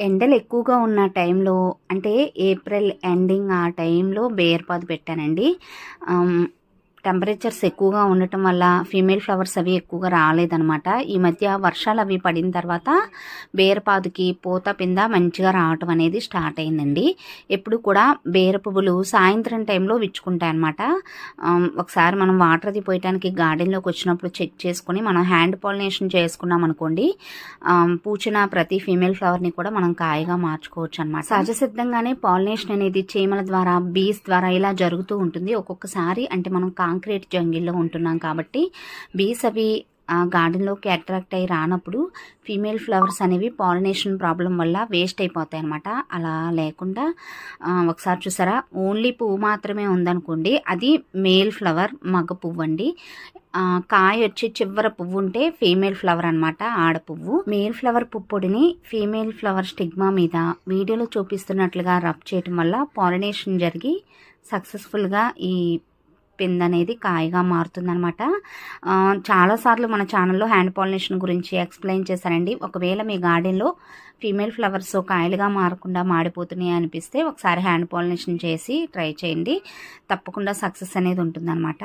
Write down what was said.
ఎండలు ఎక్కువగా ఉన్న టైంలో అంటే ఏప్రిల్ ఎండింగ్ ఆ టైంలో బేర్పాదు పెట్టానండి. టెంపరేచర్స్ ఎక్కువగా ఉండటం వల్ల ఫీమేల్ ఫ్లవర్స్ అవి ఎక్కువగా రాలేదనమాట ఈ మధ్య వర్షాలు అవి పడిన తర్వాత బేరపాదుకి పూత పింద మంచిగా రావటం అనేది స్టార్ట్ అయిందండి. ఎప్పుడు కూడా బేర పువ్వులు సాయంత్రం టైంలో విచ్చుకుంటాయి అనమాట ఒకసారి మనం వాటర్ అది పోయటానికి గార్డెన్లోకి వచ్చినప్పుడు చెక్ చేసుకుని మనం హ్యాండ్ పాలినేషన్ చేసుకున్నాం అనుకోండి పూచిన ప్రతి ఫీమేల్ ఫ్లవర్ని కూడా మనం కాయగా మార్చుకోవచ్చు అనమాట సహజ సిద్ధంగానే పాలినేషన్ అనేది చీమల ద్వారా బీస్ ద్వారా ఇలా జరుగుతూ ఉంటుంది. ఒక్కొక్కసారి అంటే మనం కాంక్రీట్ జంగిల్లో ఉంటున్నాం కాబట్టి బీస్ అవి ఆ గార్డెన్లోకి అట్రాక్ట్ అయ్యి రానప్పుడు ఫీమేల్ ఫ్లవర్స్ అనేవి పాలినేషన్ ప్రాబ్లం వల్ల వేస్ట్ అయిపోతాయి అనమాట అలా లేకుండా ఒకసారి చూసారా? ఓన్లీ పువ్వు మాత్రమే ఉందనుకోండి అది మేల్ ఫ్లవర్ మగ పువ్వు అండి కాయ వచ్చి చివర పువ్వు ఉంటే ఫీమేల్ ఫ్లవర్ అనమాట ఆడ పువ్వు. మేల్ ఫ్లవర్ పుప్పొడిని ఫీమేల్ ఫ్లవర్ స్టిగ్మా మీద వీడియోలో చూపిస్తున్నట్లుగా రబ్ చేయటం వల్ల పాలినేషన్ జరిగి సక్సెస్ఫుల్గా ఈ పింద్ అనేది కాయగా మారుతుందనమాట చాలాసార్లు మన ఛానల్లో హ్యాండ్ పాలినేషన్ గురించి ఎక్స్ప్లెయిన్ చేశారండి. ఒకవేళ మీ గార్డెన్లో ఫీమేల్ ఫ్లవర్స్ కాయలుగా మారకుండా మాడిపోతున్నాయి అనిపిస్తే ఒకసారి హ్యాండ్ పాలినేషన్ చేసి ట్రై చేయండి. తప్పకుండా సక్సెస్ అనేది ఉంటుందన్నమాట.